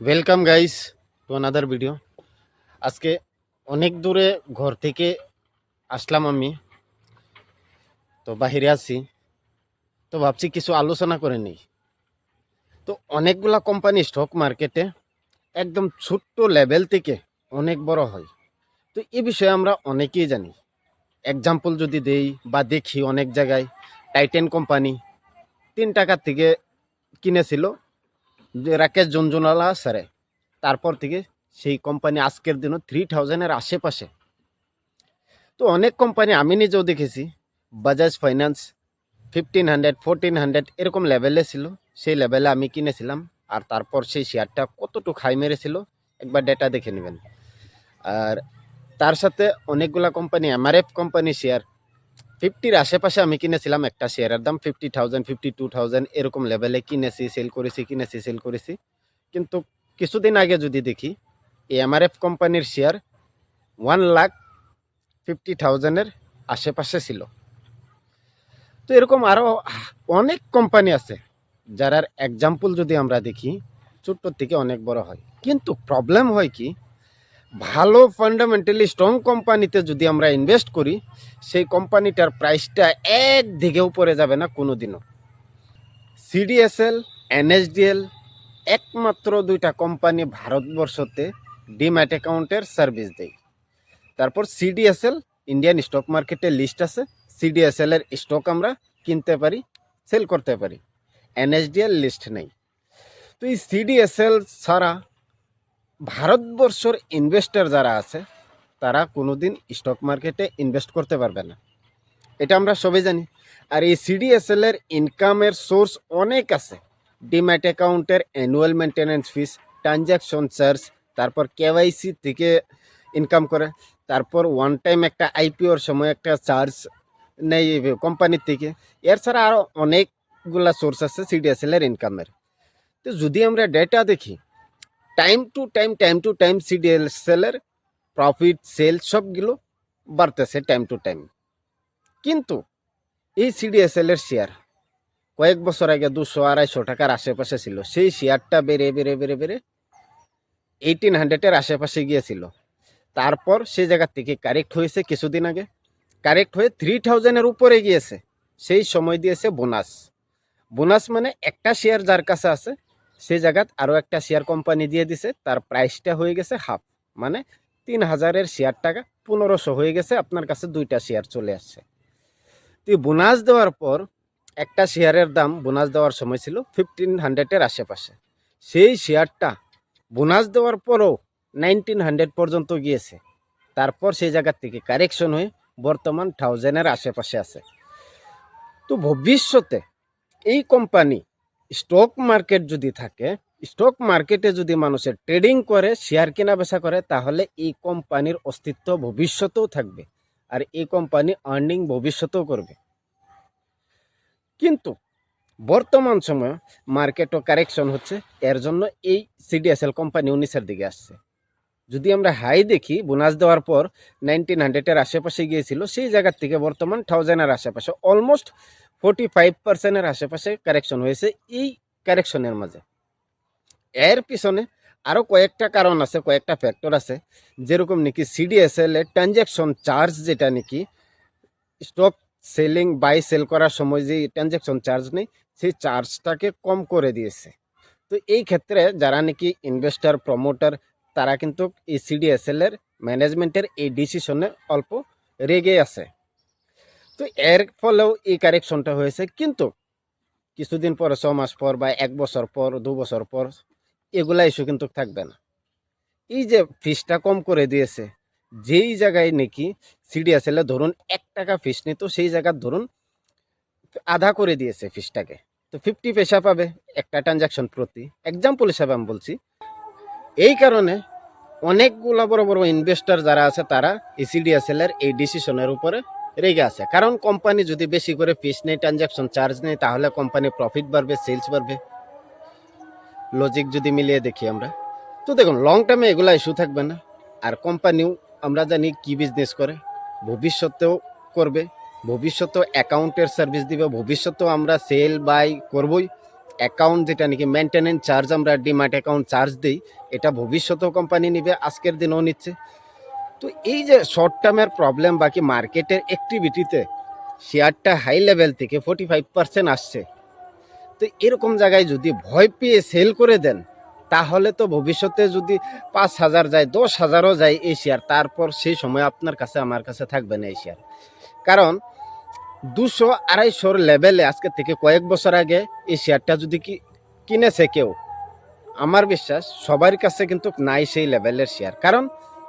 Welcome guys to another video আজকে অনেক দূরে ঘর থেকে আসলাম আমি। তো বাহিরে আছি। তো ভাবছি কিছু আলোচনা করে নেই। তো অনেকগুলা কোম্পানি স্টক মার্কেটে একদম ছোট্ট লেভেল থেকে অনেক বড় হয়। তো এ বিষয়ে আমরা অনেকেই জানি। এক্সাম্পল যদি দেই বা দেখি অনেক জায়গায় টাইটেন কোম্পানি তিন টাকার থেকে কিনেছিল। রাকেশ জঞ্জনওয়ালা স্যারে, তারপর থেকে সেই কোম্পানি আজকের দিনও থ্রি থাউজেন্ডের আশেপাশে। তো অনেক কোম্পানি আমি নিজেও দেখেছি Bajaj finance fifteen hundred fourteen hundred এরকম লেভেলে ছিল। সেই লেভেলে আমি কিনেছিলাম, আর তারপর সেই শেয়ারটা কতটুকু হাই মেরেছিল, একবার ডেটা দেখে নেবেন। আর তার সাথে অনেকগুলা কোম্পানি এমআরএফ কোম্পানি শেয়ার ফিফটির আশেপাশে আমি কিনেছিলাম একটা শেয়ারের দাম fifty thousand fifty two thousand এরকম লেভেলে কিনেছি সেল করেছি, কিনেছি সেল করেছি। কিন্তু কিছুদিন আগে যদি দেখি, এই এমআরএফ কোম্পানির শেয়ার ওয়ান লাখ ফিফটি থাউজেন্ডের আশেপাশে ছিল। তো এরকম আরও অনেক কোম্পানি আছে, যারার এক্সাম্পল যদি আমরা দেখি, ছোট্ট থেকে অনেক বড় হয়। কিন্তু প্রবলেম হয় কি ভালো ফান্ডামেন্টালি স্ট্রং কোম্পানিতে যদি আমরা ইনভেস্ট করি, সেই কোম্পানিটার প্রাইসটা এক দিকে উপরে যাবে না কোনো দিনও সিডিএসএল এনএসডিএল একমাত্র দুইটা কোম্পানি ভারতবর্ষতে ডিম্যাট অ্যাকাউন্টের সার্ভিস দেয়। তারপর সিডিএসএল ইন্ডিয়ান স্টক মার্কেটে লিস্ট আছে। সিডিএসএল এর স্টক আমরা কিনতে পারি সেল করতে পারি। এনএসডিএল লিস্ট নেই। তো এই সিডিএসএল ছাড়া ভারতবর্ষর ইনভেস্টর যারা আছে, তারা কোনো দিন স্টক মার্কেটে ইনভেস্ট করতে পারবে না। এটা আমরা সবাই জানি। আর এই সিডিএসএল এর ইনকামের সোর্স অনেক আছে। ডিম্যাট অ্যাকাউন্টের annual maintenance fees transaction charge তারপর কেওয়াইসি থেকে ইনকাম করে, তারপর ওয়ান টাইম একটা আইপিওর সময় একটা চার্জ নেই কোম্পানির থেকে। এর ছাড়া আরও অনেকগুলা সোর্স আছে সিডিএসএল এর ইনকামের তো যদি আমরা ডেটা দেখি time to time time to time CDSL এর প্রফিট সেল সবগুলো বাড়তেছে টাইম টু টাইম কিন্তু এই সিডিএসএল এর শেয়ার কয়েক বছর আগে দুশো আড়াইশো টাকার আশেপাশে ছিল, সেই শেয়ারটা বেড়ে বেড়ে বেড়ে বেড়ে এইটিন হান্ড্রেডের আশেপাশে গিয়েছিল। তারপর সেই জায়গা থেকে কারেক্ট হয়েছে কিছুদিন আগে। কারেক্ট হয়ে থ্রি থাউজেন্ডের উপরে গিয়েছে। সেই সময় দিয়েছে বোনাস বোনাস মানে একটা শেয়ার যার কাছে আছে সেই জায়গাত আরও একটা শেয়ার কোম্পানি দিয়ে দিছে, তার প্রাইসটা হয়ে গেছে হাফ মানে তিন হাজারের শেয়ার টাকা, পনেরোশো হয়ে গেছে, আপনার কাছে দুইটা শেয়ার চলে আসছে। তো বোনাস দেওয়ার পর একটা শেয়ারের দাম বোনাস দেওয়ার সময় ছিল ফিফটিন হান্ড্রেডের আশেপাশে। সেই শেয়ারটা বোনাস দেওয়ার পরও নাইনটিন হান্ড্রেড পর্যন্ত গিয়েছে। তারপর সেই জায়গার থেকে কারেকশন হয়ে বর্তমান থাউজেন্ডের আশেপাশে আছে। তো ভবিষ্যতে এই কোম্পানি স্টক মার্কেট যদি থাকে, স্টক মার্কেটে যদি মানুষের ট্রেডিং করে, শেয়ার কেনা বেচা করে, তাহলে এই কোম্পানির অস্তিত্ব ভবিষ্যতেও থাকবে আর এই কোম্পানি আর্নিং ভবিষ্যতেও করবে। কিন্তু বর্তমান সময়ে মার্কেটও কারেকশন হচ্ছে, এর জন্য এই সিডিএসএল কোম্পানি উনিশের দিকে আসছে। যদি আমরা হাই দেখি বোনাস দেওয়ার পর নাইনটিন হান্ড্রেডের আশেপাশে গিয়েছিল, সেই জায়গার থেকে বর্তমান থাউজেন্ডের আশেপাশে অলমোস্ট ফোর্টি ফাইভ পার্সেন্টের আশেপাশে কারেকশন হয়েছে এই কারেকশনের মাঝে। এর পিছনে আরও কয়েকটা কারণ আছে, কয়েকটা ফ্যাক্টর আছে। যেরকম নাকি সিডিএসএল এর ট্রানজ্যাকশন চার্জ যেটা নাকি স্টক সেলিং বাই সেল করার সময় যে ট্রানজ্যাকশন চার্জ নেই, সেই চার্জটাকে কম করে দিয়েছে। তো এই ক্ষেত্রে যারা নাকি ইনভেস্টার প্রমোটার তারা কিন্তু এই সিডিএসএল এর ম্যানেজমেন্টের এই ডিসিশনে অল্প রেগে আছে। তো এর ফলেও এই কারেকশনটা হয়েছে। কিন্তু কিছুদিন পর, ছ মাস পর বা এক বছর পর, দু বছর পর এগুলা ইস্যু কিন্তু থাকবে না। এই যে ফিসটা কম করে দিয়েছে, যেই জায়গায় নাকি সিডিএসএল ধরুন এক টাকা ফিস নিত, সেই জায়গার ধরুন আধা করে দিয়েছে ফিসটাকে তো ফিফটি পয়সা পাবে একটা ট্রানজাকশন প্রতি। এক্সাম্পল হিসাবে আমি বলছি, এই কারণে অনেকগুলা বড় বড় ইনভেস্টর যারা আছে, তারা এই সিডিএসএল এর এই ডিসিশনের উপরে রেগে আছে। কারণ কোম্পানি যদি বেশি করে ফিস নেই ট্রানজাকশন চার্জ নেই তাহলে কোম্পানি প্রফিট বাড়বে সেলস বাড়বে। লজিক যদি মিলিয়ে দেখি আমরা। তো দেখুন লং টার্মে এগুলা ইস্যু থাকবে না। আর কোম্পানিও আমরা জানি কি বিজনেস করে। ভবিষ্যতেও করবে। ভবিষ্যতেও অ্যাকাউন্টের সার্ভিস দিবে। ভবিষ্যতেও আমরা সেল বাই করবই। অ্যাকাউন্ট যেটা নাকি মেনটেনেন্স চার্জ আমরা ডিমার্ট অ্যাকাউন্ট চার্জ দিই, এটা ভবিষ্যতেও কোম্পানি নিবে, আজকের দিনেও নিচ্ছে। তো এই যে শর্ট টার্মের প্রবলেম বাকি মার্কেটের অ্যাক্টিভিটিতে শেয়ারটা হাই লেভেল থেকে ফোর্টি ফাইভ পার্সেন্ট আসছে। তো এরকম জায়গায় যদি ভয় পেয়ে সেল করে দেন, তাহলে তো ভবিষ্যতে যদি পাঁচ হাজার যায়, দশ হাজারও যায় এই শেয়ার তারপর সেই সময় আপনার কাছে, আমার কাছে থাকবে না এই শেয়ার কারণ দুশো আড়াইশোর লেভেলে আজকে থেকে কয়েক বছর আগে এই শেয়ারটা যদি কি কিনেছে কেউ, আমার বিশ্বাস সবার কাছে কিন্তু নাই সেই লেভেলের শেয়ার কারণ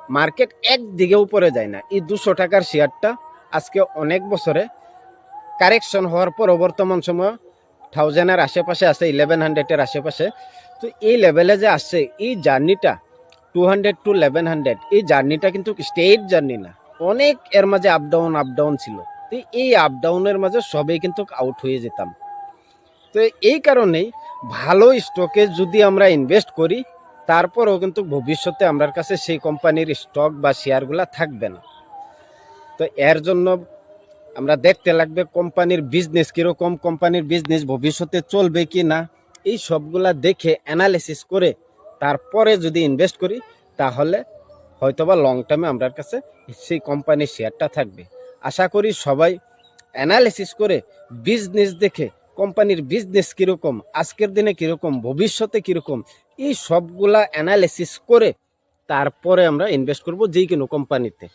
মার্কেট একদিকে উপরে যায় না। এই দুশো টাকার শেয়ারটা আজকে অনেক বছরে কারেকশন হওয়ার পর বর্তমান সময় থাউজেন্ডের আশেপাশে আছে, ইলেভেন হান্ড্রেডের আশেপাশে। তো এই লেভেলে যে আসছে, এই জার্নিটা two hundred to eleven hundred এই জার্নিটা কিন্তু স্টেট জার্নি না। অনেক এর মাঝে আপ ডাউন ছিল। তো এই আপ ডাউনের মাঝে সবাই কিন্তু আউট হয়ে যেতাম। তো এই কারণেই ভালো স্টকে যদি আমরা ইনভেস্ট করি তারপরেও কিন্তু ভবিষ্যতে আমার কাছে সেই কোম্পানির স্টক বা শেয়ারগুলা থাকবে না। তো এর জন্য আমরা দেখতে লাগবে কোম্পানির বিজনেস কীরকম, কোম্পানির বিজনেস ভবিষ্যতে চলবে কি না, এই সবগুলা দেখে অ্যানালিসিস করে তারপরে যদি ইনভেস্ট করি, তাহলে হয়তোবা লং টার্মে আমার কাছে সেই কোম্পানির শেয়ারটা থাকবে। আশা করি সবাই অ্যানালিসিস করে বিজনেস দেখে কোম্পানির বিজনেস কীরকম, আজকের দিনে কীরকম, ভবিষ্যতে কীরকম, এই সবগুলা অ্যানালিসিস করে তারপরে আমরা ইনভেস্ট করব যেই কোনো কোম্পানিতে।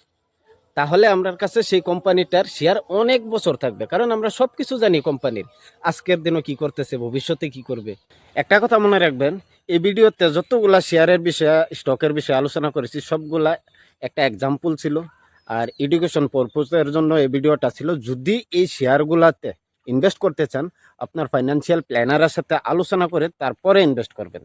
তাহলে আমার কাছে সেই কোম্পানিটার শেয়ার অনেক বছর থাকবে, কারণ আমরা সব কিছু জানি কোম্পানির। আজকের দিনও কি করতেছে, ভবিষ্যতে কি করবে? একটা কথা মনে রাখবেন, এই ভিডিওতে যতগুলা শেয়ারের বিষয়ে স্টকের বিষয়ে আলোচনা করেছি, সবগুলা একটা এক্সাম্পল ছিল। আর এডুকেশন পারপোজের জন্য এই ভিডিওটা ছিল, যদি এই শেয়ারগুলাতে ইনভেস্ট করতে চান আপনার ফাইন্যান্সিয়াল প্ল্যানারের সাথে আলোচনা করে তারপরে ইনভেস্ট করবেন।